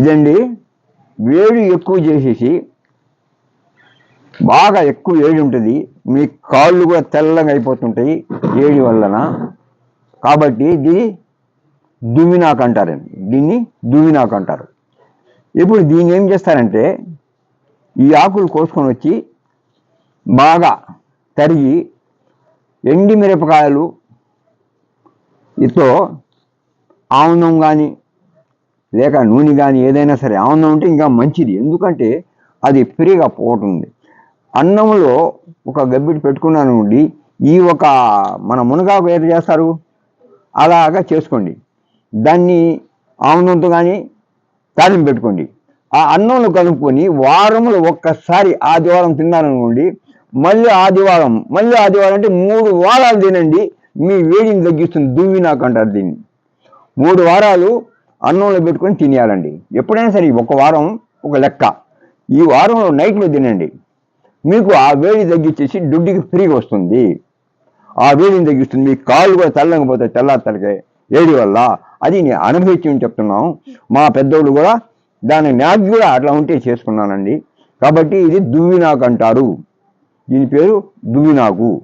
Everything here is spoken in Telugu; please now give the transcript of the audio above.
ఇదండి వేడి ఎక్కువ చేసేసి బాగా ఎక్కువ వేడి ఉంటుంది మీ కాళ్ళు కూడా తెల్లగా అయిపోతుంటాయి వేడి వలన. కాబట్టి ఇది దుమినాకు అంటారండి దీన్ని దుమినాకు అంటారు. ఇప్పుడు దీన్ని ఏం చేస్తారంటే ఈ ఆకులు కోసుకొని వచ్చి బాగా తరిగి ఎండి మిరపకాయలు ఇతో ఆముదం కానీ లేక నూనె కానీ ఏదైనా సరే ఆముదం ఉంటే ఇంకా మంచిది. ఎందుకంటే అది ఫ్రీగా పోతుంది. అన్నంలో ఒక గబ్బిటి పెట్టుకున్నాను ఉండి ఈ ఒక మన మునగాకు ఏది చేస్తారు? అలాగా చేసుకోండి. దాన్ని ఆముదంతో కానీ తాలింపు పెట్టుకోండి. ఆ అన్నంలో కలుపుకొని వారంలో ఒక్కసారి ఆదివారం తిన్నారనుకోండి మళ్ళీ ఆదివారం మళ్ళీ ఆదివారం అంటే మూడు వారాలు తినండి మీ వేడిని తగ్గిస్తుంది దువ్వినాక అంటారు దీన్ని. మూడు వారాలు అన్నంలో పెట్టుకొని తినేయాలండి. ఎప్పుడైనా సరే ఒక వారం ఒక లెక్క. ఈ వారంలో నైట్లో తినండి. మీకు ఆ వేడి తగ్గించేసి దుడ్డికి ఫ్రీగా వస్తుంది. ఆ వేడిని తగ్గిస్తుంది. మీ కాళ్ళు కూడా తెల్లకపోతే తెల్లారి వేడి వల్ల. అది నేను అనుభవించి చెప్తున్నాం. మా పెద్దోళ్ళు కూడా దాని నాకు కూడా అట్లా ఉంటే చేసుకున్నానండి. కాబట్టి ఇది దువ్వినాకు అంటారు దీని పేరు దువ్వినాకు.